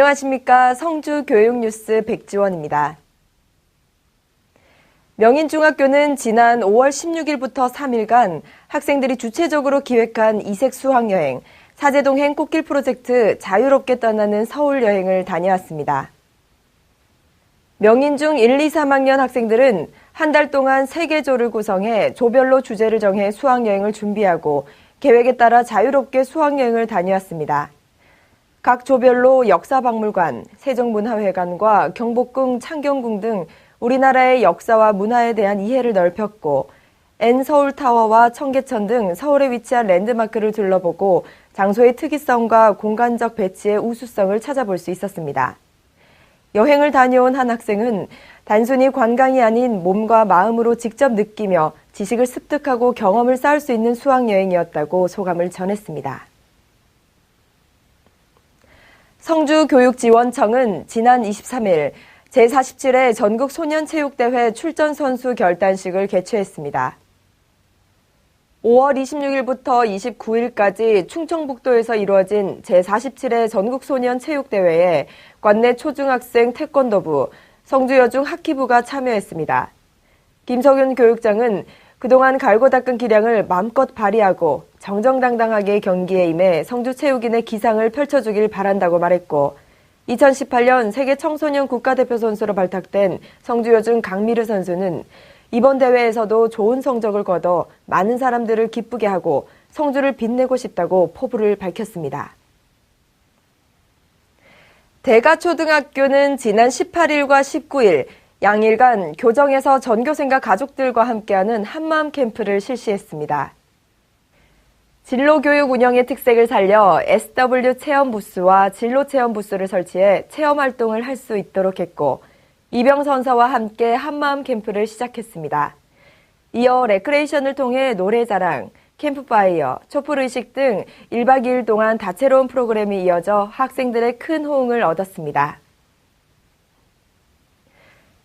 안녕하십니까. 성주 교육뉴스 백지원입니다. 명인중학교는 지난 5월 16일부터 3일간 학생들이 주체적으로 기획한 이색 수학여행, 사제동행 꽃길 프로젝트 자유롭게 떠나는 서울 여행을 다녀왔습니다. 명인중 1, 2, 3학년 학생들은 한 달 동안 세개 조를 구성해 조별로 주제를 정해 수학여행을 준비하고 계획에 따라 자유롭게 수학여행을 다녀왔습니다. 각 조별로 역사박물관, 세종문화회관과 경복궁, 창경궁 등 우리나라의 역사와 문화에 대한 이해를 넓혔고 N 서울타워와 청계천 등 서울에 위치한 랜드마크를 둘러보고 장소의 특이성과 공간적 배치의 우수성을 찾아볼 수 있었습니다. 여행을 다녀온 한 학생은 단순히 관광이 아닌 몸과 마음으로 직접 느끼며 지식을 습득하고 경험을 쌓을 수 있는 수학여행이었다고 소감을 전했습니다. 성주교육지원청은 지난 23일 제47회 전국 소년체육대회 출전 선수 결단식을 개최했습니다. 5월 26일부터 29일까지 충청북도에서 이루어진 제47회 전국소년체육대회에 관내 초중학생 태권도부, 성주여중 하키부가 참여했습니다. 김석윤 교육장은 그동안 갈고 닦은 기량을 마음껏 발휘하고 정정당당하게 경기에 임해 성주체육인의 기상을 펼쳐주길 바란다고 말했고 2018년 세계 청소년 국가대표 선수로 발탁된 성주여중 강미르 선수는 이번 대회에서도 좋은 성적을 거둬 많은 사람들을 기쁘게 하고 성주를 빛내고 싶다고 포부를 밝혔습니다. 대가초등학교는 지난 18일과 19일 양일간 교정에서 전교생과 가족들과 함께하는 한마음 캠프를 실시했습니다. 진로교육 운영의 특색을 살려 SW 체험 부스와 진로 체험 부스를 설치해 체험 활동을 할 수 있도록 했고 이병 선사와 함께 한마음 캠프를 시작했습니다. 이어 레크레이션을 통해 노래자랑, 캠프파이어, 촛불의식 등 1박 2일 동안 다채로운 프로그램이 이어져 학생들의 큰 호응을 얻었습니다.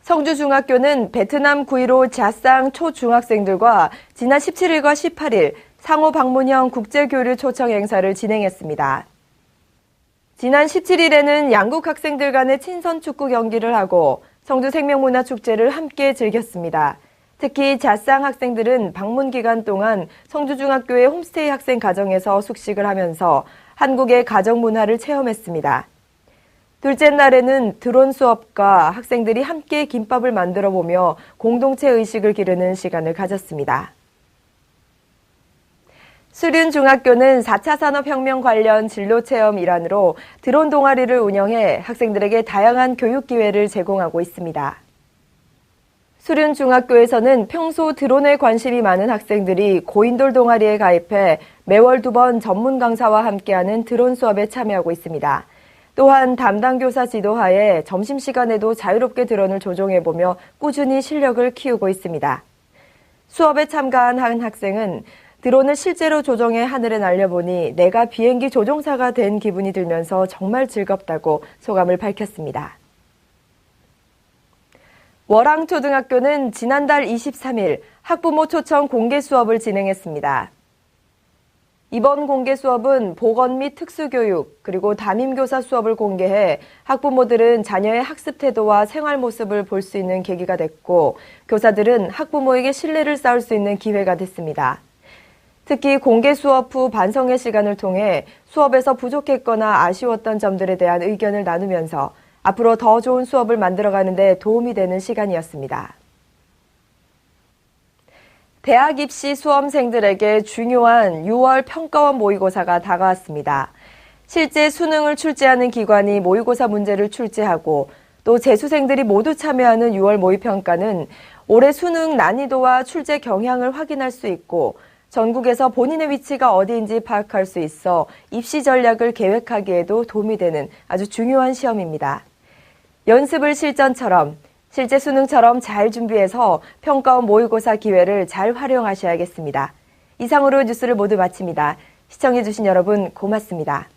성주중학교는 베트남 구이로 자쌍 초중학생들과 지난 17일과 18일 상호 방문형 국제교류 초청 행사를 진행했습니다. 지난 17일에는 양국 학생들 간의 친선 축구 경기를 하고 성주 생명문화축제를 함께 즐겼습니다. 특히 자쌍 학생들은 방문 기간 동안 성주중학교의 홈스테이 학생 가정에서 숙식을 하면서 한국의 가정 문화를 체험했습니다. 둘째 날에는 드론 수업과 학생들이 함께 김밥을 만들어 보며 공동체 의식을 기르는 시간을 가졌습니다. 수륜중학교는 4차 산업혁명 관련 진로체험 일환으로 드론 동아리를 운영해 학생들에게 다양한 교육 기회를 제공하고 있습니다. 수륜중학교에서는 평소 드론에 관심이 많은 학생들이 고인돌 동아리에 가입해 매월 두 번 전문 강사와 함께하는 드론 수업에 참여하고 있습니다. 또한 담당 교사 지도하에 점심시간에도 자유롭게 드론을 조종해보며 꾸준히 실력을 키우고 있습니다. 수업에 참가한 한 학생은 드론을 실제로 조종해 하늘에 날려보니 내가 비행기 조종사가 된 기분이 들면서 정말 즐겁다고 소감을 밝혔습니다. 월항초등학교는 지난달 23일 학부모 초청 공개 수업을 진행했습니다. 이번 공개 수업은 보건 및 특수교육 그리고 담임교사 수업을 공개해 학부모들은 자녀의 학습 태도와 생활 모습을 볼 수 있는 계기가 됐고 교사들은 학부모에게 신뢰를 쌓을 수 있는 기회가 됐습니다. 특히 공개 수업 후 반성의 시간을 통해 수업에서 부족했거나 아쉬웠던 점들에 대한 의견을 나누면서 앞으로 더 좋은 수업을 만들어가는 데 도움이 되는 시간이었습니다. 대학 입시 수험생들에게 중요한 6월 평가원 모의고사가 다가왔습니다. 실제 수능을 출제하는 기관이 모의고사 문제를 출제하고 또 재수생들이 모두 참여하는 6월 모의평가는 올해 수능 난이도와 출제 경향을 확인할 수 있고 전국에서 본인의 위치가 어디인지 파악할 수 있어 입시 전략을 계획하기에도 도움이 되는 아주 중요한 시험입니다. 연습을 실전처럼 실제 수능처럼 잘 준비해서 평가원 모의고사 기회를 잘 활용하셔야겠습니다. 이상으로 뉴스를 모두 마칩니다. 시청해주신 여러분 고맙습니다.